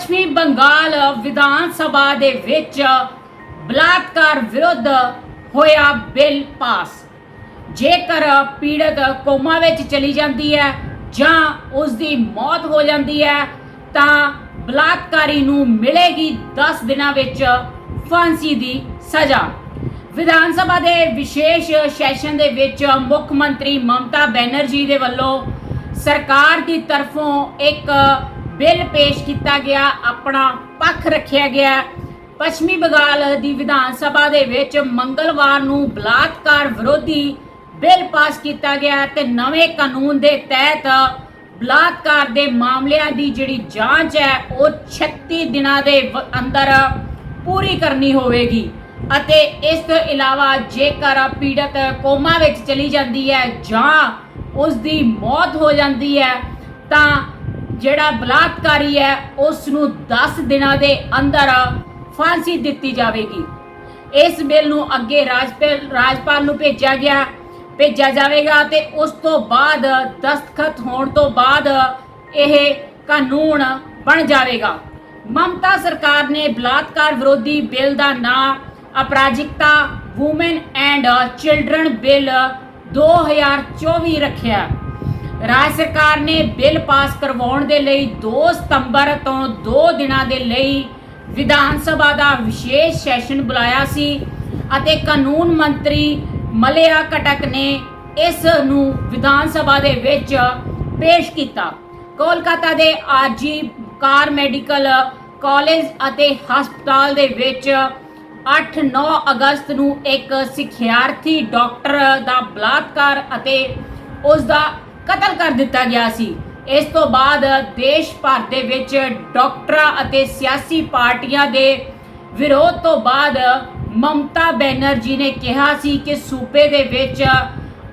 ਪੱਛਮੀ ਬੰਗਾਲ ਵਿਧਾਨ ਸਭਾ ਦੇ ਵਿੱਚ ਬਲਾਤਕਾਰ ਵਿਰੁੱਧ ਹੋਇਆ ਬਿੱਲ ਪਾਸ। ਜੇਕਰ ਪੀੜਤ ਕੋਮਾ ਵਿੱਚ ਚਲੀ ਜਾਂਦੀ ਹੈ ਜਾਂ ਉਸ ਦੀ ਮੌਤ ਹੋ ਜਾਂਦੀ ਹੈ, ਤਾਂ ਬਲਾਤਕਾਰੀ ਨੂੰ ਮਿਲੇਗੀ 10 ਦਿਨਾਂ ਵਿੱਚ ਫਾਂਸੀ ਦੀ ਸਜ਼ਾ। ਵਿਧਾਨ ਸਭਾ ਦੇ ਵਿਸ਼ੇਸ਼ ਸੈਸ਼ਨ ਦੇ ਵਿੱਚ ਮੁੱਖ ਮੰਤਰੀ ਮਮਤਾ ਬੈਨਰਜੀ ਦੇ ਵੱਲੋਂ ਸਰਕਾਰ ਦੀ ਤਰਫੋਂ ਇੱਕ ਬਿੱਲ ਪੇਸ਼ ਕੀਤਾ ਗਿਆ, ਆਪਣਾ ਪੱਖ ਰੱਖਿਆ ਗਿਆ। ਪੱਛਮੀ ਬੰਗਾਲ ਦੀ ਵਿਧਾਨ ਸਭਾ ਦੇ ਵਿੱਚ ਮੰਗਲਵਾਰ ਨੂੰ ਬਲਾਤਕਾਰ ਵਿਰੋਧੀ ਬਿੱਲ ਪਾਸ ਕੀਤਾ ਗਿਆ ਤੇ ਨਵੇਂ ਕਾਨੂੰਨ ਦੇ ਤਹਿਤ ਬਲਾਤਕਾਰ ਦੇ ਮਾਮਲਿਆਂ ਦੀ ਜਿਹੜੀ ਜਾਂਚ ਹੈ, ਉਹ 36 ਦਿਨਾਂ ਦੇ ਅੰਦਰ ਪੂਰੀ ਕਰਨੀ ਹੋਵੇਗੀ। ਅਤੇ ਇਸ ਤੋਂ ਇਲਾਵਾ ਜੇਕਰ ਪੀੜਤ ਕੋਮਾ ਵਿੱਚ ਚਲੀ ਜਾਂਦੀ ਹੈ ਜਾਂ ਉਸ ਦੀ ਮੌਤ ਹੋ ਜਾਂਦੀ ਹੈ, ਤਾਂ ਜਿਹੜਾ ਬਲਾਤਕਾਰੀ ਹੈ ਉਸ ਨੂੰ 10 ਦਿਨਾਂ ਦੇ ਅੰਦਰ ਫਾਂਸੀ ਦਿੱਤੀ ਜਾਵੇਗੀ। ਇਸ ਬਿੱਲ ਨੂੰ ਅੱਗੇ ਰਾਜਪਾਲ ਰਾਜਪਾਲ ਨੂੰ ਭੇਜਿਆ ਗਿਆ। ਭੇਜਿਆ ਜਾਵੇਗਾ ਤੇ ਉਸ ਤੋਂ ਬਾਅਦ ਦਸਤਖਤ ਹੋਣ ਤੋਂ ਬਾਅਦ ਇਹ ਕਾਨੂੰਨ ਬਣ ਜਾਵੇਗਾ। ਮਮਤਾ ਸਰਕਾਰ ਨੇ ਬਲਾਤਕਾਰ ਵਿਰੋਧੀ ਬਿੱਲ ਦਾ ਨਾਂ Aparajita woman and children bill 2024 ਰੱਖਿਆ। ਰਾਜ ਸਰਕਾਰ ਨੇ ਬਿੱਲ ਪਾਸ ਕਰਵਾਉਣ ਦੇ ਲਈ 2 ਸਤੰਬਰ ਤੋਂ 2 ਦਿਨਾਂ ਦੇ ਲਈ ਵਿਧਾਨ ਸਭਾ ਦਾ ਵਿਸ਼ੇਸ਼ ਸੈਸ਼ਨ ਬੁਲਾਇਆ ਸੀ ਅਤੇ ਕਾਨੂੰਨ ਮੰਤਰੀ ਮਲਿਆ ਕਟਕ ਨੇ ਇਸ ਨੂੰ ਵਿਧਾਨ ਸਭਾ ਦੇ ਵਿੱਚ ਪੇਸ਼ ਕੀਤਾ। ਕੋਲਕਾਤਾ ਦੇ ਆਰਜੀ ਕਾਰ ਮੈਡੀਕਲ ਕਾਲਜ ਅਤੇ ਹਸਪਤਾਲ ਦੇ ਵਿੱਚ 8-9 ਅਗਸਤ ਨੂੰ ਇੱਕ ਸਿੱਖਿਆਰਥੀ ਡਾਕਟਰ ਦਾ ਬਲਾਤਕਾਰ ਅਤੇ ਉਸ ਦਾ ਕਤਲ ਕਰ ਦਿੱਤਾ ਗਿਆ ਸੀ। ਇਸ ਤੋਂ ਬਾਅਦ ਦੇਸ਼ ਭਰ ਦੇ ਵਿੱਚ ਡਾਕਟਰਾਂ ਅਤੇ ਸਿਆਸੀ ਪਾਰਟੀਆਂ ਦੇ ਵਿਰੋਧ ਤੋਂ ਬਾਅਦ ਮਮਤਾ ਬੈਨਰਜੀ ਨੇ ਕਿਹਾ ਸੀ ਕਿ ਸੂਬੇ ਦੇ ਵਿੱਚ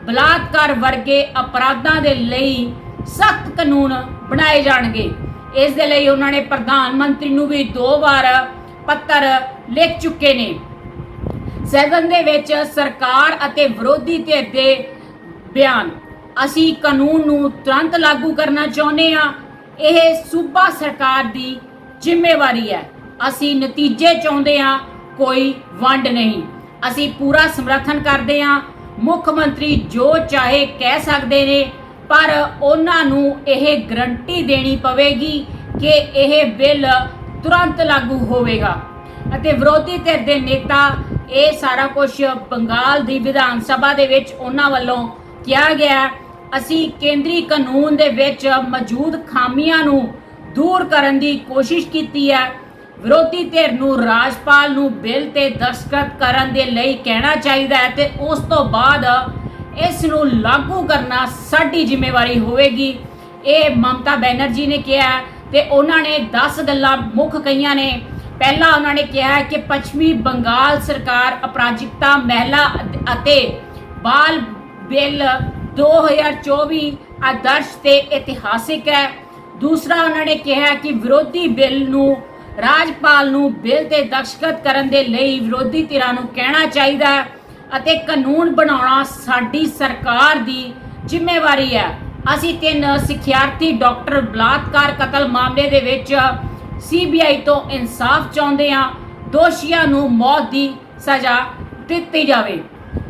ਬਲਾਤਕਾਰ ਵਰਗੇ ਅਪਰਾਧਾਂ ਦੇ ਲਈ ਸਖਤ ਕਾਨੂੰਨ ਬਣਾਏ ਜਾਣਗੇ। ਇਸ ਦੇ ਲਈ ਉਹਨਾਂ ਨੇ ਪ੍ਰਧਾਨ ਮੰਤਰੀ ਨੂੰ ਵੀ ਦੋ ਵਾਰ ਪੱਤਰ ਲਿਖ ਚੁੱਕੇ ਨੇ। ਸਦਨ ਦੇ ਵਿੱਚ ਸਰਕਾਰ ਅਤੇ ਵਿਰੋਧੀ ਧਿਰ ਦੇ ਬਿਆਨ ਅਸੀਂ ਕਾਨੂੰਨ ਨੂੰ ਤੁਰੰਤ ਲਾਗੂ ਕਰਨਾ ਚਾਹੁੰਦੇ ਹਾਂ। ਇਹ ਸੂਬਾ ਸਰਕਾਰ ਦੀ ਜ਼ਿੰਮੇਵਾਰੀ ਹੈ। ਅਸੀਂ ਨਤੀਜੇ ਚਾਹੁੰਦੇ ਹਾਂ, ਕੋਈ ਵੰਡ ਨਹੀਂ। ਅਸੀਂ ਪੂਰਾ ਸਮਰਥਨ ਕਰਦੇ ਹਾਂ। ਮੁੱਖ ਮੰਤਰੀ ਜੋ ਚਾਹੇ ਕਹਿ ਸਕਦੇ ਨੇ, ਪਰ ਉਹਨਾਂ ਨੂੰ ਇਹ ਗਰੰਟੀ ਦੇਣੀ ਪਵੇਗੀ ਕਿ ਇਹ ਬਿੱਲ ਤੁਰੰਤ ਲਾਗੂ ਹੋਵੇਗਾ। ਅਤੇ ਵਿਰੋਧੀ ਧਿਰ ਦੇ ਨੇਤਾ, ਇਹ ਸਾਰਾ ਕੁਝ ਬੰਗਾਲ ਦੀ ਵਿਧਾਨ ਸਭਾ ਦੇ ਵਿੱਚ ਉਹਨਾਂ ਵੱਲੋਂ ਕਿਹਾ ਗਿਆ ਅਸੀਂ ਕੇਂਦਰੀ ਕਾਨੂੰਨ ਦੇ ਵਿੱਚ ਮੌਜੂਦ ਖਾਮੀਆਂ ਨੂੰ ਦੂਰ ਕਰਨ ਦੀ ਕੋਸ਼ਿਸ਼ ਕੀਤੀ ਹੈ। ਵਿਰੋਧੀ ਧਿਰ ਨੂੰ ਰਾਜਪਾਲ ਨੂੰ ਬਿੱਲ ਤੇ ਦਸਤਖਤ ਕਰਨ ਦੇ ਲਈ ਕਹਿਣਾ ਚਾਹੀਦਾ ਹੈ ਤੇ ਉਸ ਤੋਂ ਬਾਅਦ ਇਸ ਨੂੰ ਲਾਗੂ ਕਰਨਾ ਸਾਡੀ ਜ਼ਿੰਮੇਵਾਰੀ ਹੋਵੇਗੀ। ਇਹ ਮਮਤਾ ਬੈਨਰਜੀ ਨੇ ਕਿਹਾ ਹੈ ਤੇ ਉਹਨਾਂ ਨੇ 10 ਗੱਲਾਂ ਮੁੱਖ ਕਹੀਆਂ ਨੇ। ਪਹਿਲਾ ਉਹਨਾਂ ਨੇ ਕਿਹਾ ਕਿ ਪੱਛਮੀ ਬੰਗਾਲ ਸਰਕਾਰ ਅਪਰਾਜਿਕਤਾ ਮਹਿਲਾ ਅਤੇ ਬਾਲ ਬਿੱਲ 2024 ਆਦਰਸ਼ ਤੇ ਇਤਿਹਾਸਿਕ ਹੈ। ਦੂਸਰਾ ਉਹਨਾਂ ਨੇ ਕਿਹਾ ਕਿ ਵਿਰੋਧੀ ਬਿੱਲ ਨੂੰ, ਰਾਜਪਾਲ ਨੂੰ ਬਿੱਲ ਤੇ ਦਸਤਖਤ ਕਰਨ ਦੇ ਲਈ ਵਿਰੋਧੀ ਧਿਰਾਂ ਨੂੰ ਕਹਿਣਾ ਚਾਹੀਦਾ ਹੈ ਅਤੇ ਕਾਨੂੰਨ ਬਣਾਉਣਾ ਸਾਡੀ ਸਰਕਾਰ ਦੀ ਜ਼ਿੰਮੇਵਾਰੀ ਹੈ। ਅਸੀਂ ਤਿੰਨ ਸਿੱਖਿਆਰਥੀ ਡਾਕਟਰ ਬਲਾਤਕਾਰ ਕਤਲ ਮਾਮਲੇ ਦੇ ਵਿੱਚ ਸੀਬੀਆਈ ਤੋਂ ਇਨਸਾਫ ਚਾਹੁੰਦੇ ਹਾਂ। ਦੋਸ਼ੀਆਂ ਨੂੰ ਮੌਤ ਦੀ ਸਜ਼ਾ ਦਿੱਤੀ ਜਾਵੇ।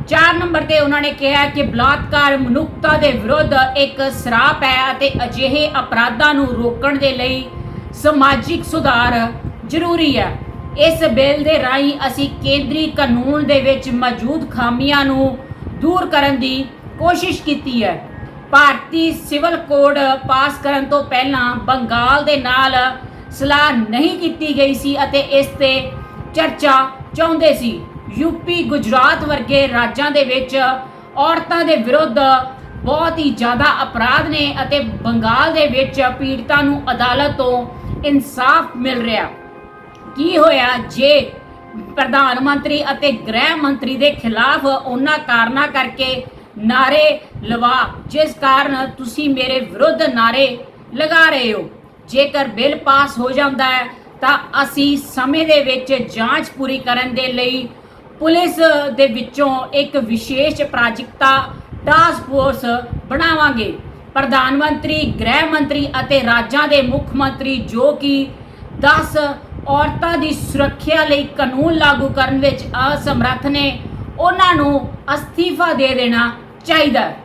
4 ਨੰਬਰ ਤੇ ਉਹਨਾਂ ਨੇ ਕਿਹਾ ਕਿ ਬਲਾਤਕਾਰ ਮਨੁੱਖਤਾ ਦੇ ਵਿਰੁੱਧ ਇੱਕ ਸਰਾਪ ਹੈ ਅਤੇ ਅਜਿਹੇ ਅਪਰਾਧਾਂ ਨੂੰ ਰੋਕਣ ਦੇ ਲਈ ਸਮਾਜਿਕ ਸੁਧਾਰ ਜ਼ਰੂਰੀ ਹੈ। ਇਸ ਬਿੱਲ ਦੇ ਰਾਹੀਂ ਅਸੀਂ ਕੇਂਦਰੀ ਕਾਨੂੰਨ ਦੇ ਵਿੱਚ ਮੌਜੂਦ ਖਾਮੀਆਂ ਨੂੰ ਦੂਰ ਕਰਨ ਦੀ ਕੋਸ਼ਿਸ਼ ਕੀਤੀ ਹੈ। ਭਾਰਤੀ ਸਿਵਲ ਕੋਡ ਪਾਸ ਕਰਨ ਤੋਂ ਪਹਿਲਾਂ ਬੰਗਾਲ ਦੇ ਨਾਲ ਸਲਾਹ ਨਹੀਂ ਕੀਤੀ ਗਈ ਸੀ ਅਤੇ ਇਸ ਤੇ ਚਰਚਾ ਚਾਹੁੰਦੇ ਸੀ। ਯੂਪੀ, ਗੁਜਰਾਤ ਵਰਗੇ ਰਾਜਾਂ ਦੇ ਵਿੱਚ ਔਰਤਾਂ ਦੇ ਵਿਰੁੱਧ ਬਹੁਤ ਹੀ ਜ਼ਿਆਦਾ ਅਪਰਾਧ ਨੇ ਅਤੇ ਬੰਗਾਲ ਦੇ ਵਿੱਚ ਪੀੜਤਾਂ ਨੂੰ ਅਦਾਲਤ ਤੋਂ ਇਨਸਾਫ ਮਿਲ ਰਿਹਾ। ਕੀ ਹੋਇਆ ਜੇ ਪ੍ਰਧਾਨ ਮੰਤਰੀ ਅਤੇ ਗ੍ਰਹਿ ਮੰਤਰੀ ਦੇ ਖਿਲਾਫ ਉਹਨਾਂ ਕਾਰਨਾਂ ਕਰਕੇ ਨਾਰੇ ਲਵਾ, ਜਿਸ ਕਾਰਨ ਤੁਸੀਂ ਮੇਰੇ ਵਿਰੁੱਧ ਨਾਰੇ ਲਗਾ ਰਹੇ ਹੋ? ਜੇਕਰ ਬਿੱਲ ਪਾਸ ਹੋ ਜਾਂਦਾ ਹੈ, ਤਾਂ ਅਸੀਂ ਸਮੇਂ ਦੇ ਵਿੱਚ ਜਾਂਚ ਪੂਰੀ ਕਰਨ ਦੇ ਲਈ ਪੁਲਿਸ ਦੇ ਵਿੱਚੋਂ ਇੱਕ ਵਿਸ਼ੇਸ਼ ਪ੍ਰਾਜਿਕਤਾ ਟਾਸਕ ਫੋਰਸ ਬਣਾਵਾਂਗੇ। ਪ੍ਰਧਾਨ ਮੰਤਰੀ, ਗ੍ਰਹਿ ਮੰਤਰੀ ਅਤੇ ਰਾਜਾਂ ਦੇ ਮੁੱਖ ਮੰਤਰੀ ਜੋ ਕਿ 10 ਔਰਤਾਂ ਦੀ ਸੁਰੱਖਿਆ ਲਈ ਕਾਨੂੰਨ ਲਾਗੂ ਕਰਨ ਵਿੱਚ ਅਸਮਰੱਥ ਨੇ, ਉਹਨਾਂ ਨੂੰ ਅਸਤੀਫਾ ਦੇ ਦੇਣਾ ਚਾਹੀਦਾ ਹੈ।